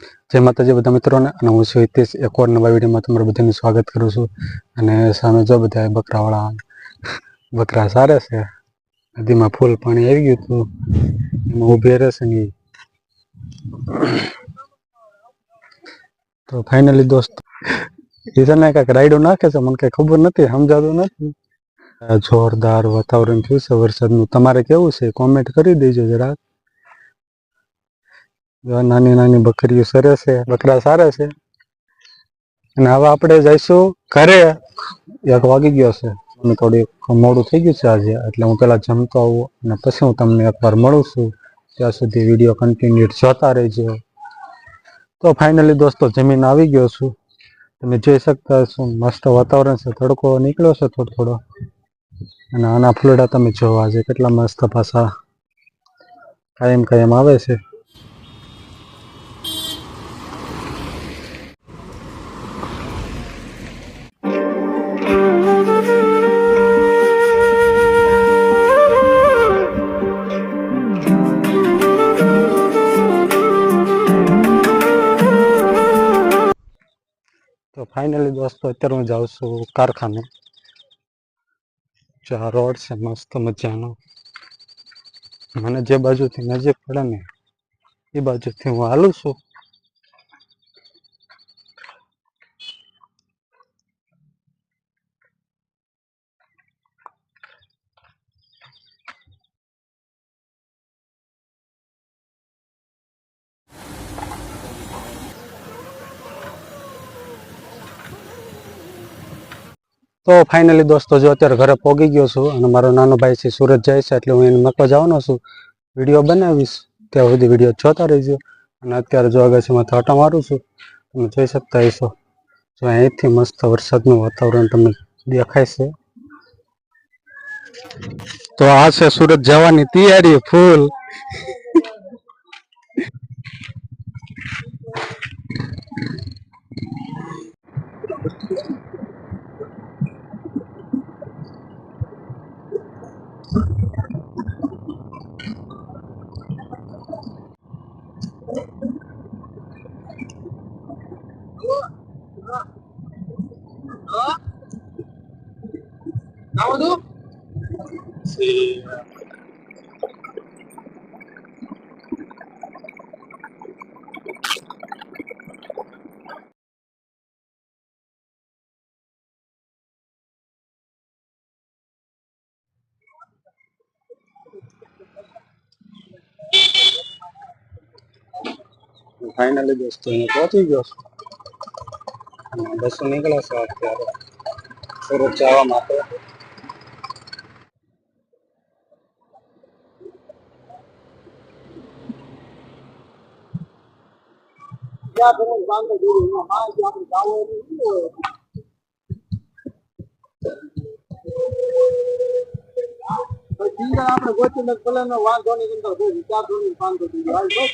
જય માતાજી બધા મિત્રોને, અને હું છું હિતેશ, એક વાર નવા વિડીયોમાં તમારું બધાનું સ્વાગત કરું છું. અને સામે જો બધા બકરાવાળા, બકરા સારા છે, નદીમાં ફૂલ પાણી આવી ગયું હતું, એમાં ઊભી રહેશે ને તો ફાઇનલી દોસ્ત એ છે ને કાંઈક રાઈડો નાખે છે, મને કઈ ખબર નથી, સમજાતું નથી. જોરદાર વાતાવરણ થયું છે વરસાદનું. તમારે કેવું છે? કોમેન્ટ કરી દેજો જરાક. નાની નાની બકરીઓ સરે છે, બકરા સારે છે. અને હવે આપણે જઈશું ઘરે. એક વાગી ગયો છે. અને થોડીક મોડું થઈ ગયું છે આજે. એટલે હું પેલા જમતો આવું અને પછી હું તમને એકવાર મળું છું. ત્યાં સુધી વીડિયો કન્ટિન્યુ જોતા રહેજો. તો ફાઇનલી દોસ્તો, જમીન આવી ગયો છું. તમે જોઈ શકતા હશો, મસ્ત વાતાવરણ છે. તડકો નીકળ્યો છે થોડો થોડો. અને આના ફૂલડા તમે જોવા છે કેટલા મસ્ત પાછા. કાયમ કાયમ આવે છે. ફાઇનલી દોસ્તો, અત્યારે હું જાઉં છું કારખાને. આ રોડ છે, મસ્ત મજાનો. મને જે બાજુથી નજીક પડે ને, એ બાજુથી હું હાલું છું. તો ફાઇનલી દોસ્તો, જો અત્યારે ઘરે પહોંચી ગયો છું અને મારો નાનો ભાઈ છે, સુરત જાય છે, એટલે હું એને મકવા જવાનો છું. વીડિયો બનાવીશ, ત્યાં સુધી વીડિયો જોતા રહેજો. અને અત્યારે જો અગાસીમાં આટા મારું છું. તમે જોઈ શકતા હશો. જો અહીંથી મસ્ત વરસાદનું વાતાવરણ તમને દેખાય છે. તો આ છે સુરત જવાની તૈયારી, ફૂલ. ફાઇનલી દોસ્તો અહીંયા પહોંચી ગયો છું બસો નીકળે છે અત્યારે સુરત જવા માટે આપણે ગોચી ને નો વાંધો નહીં વિચાર ધોની પાંચ ધોની હાલ બસ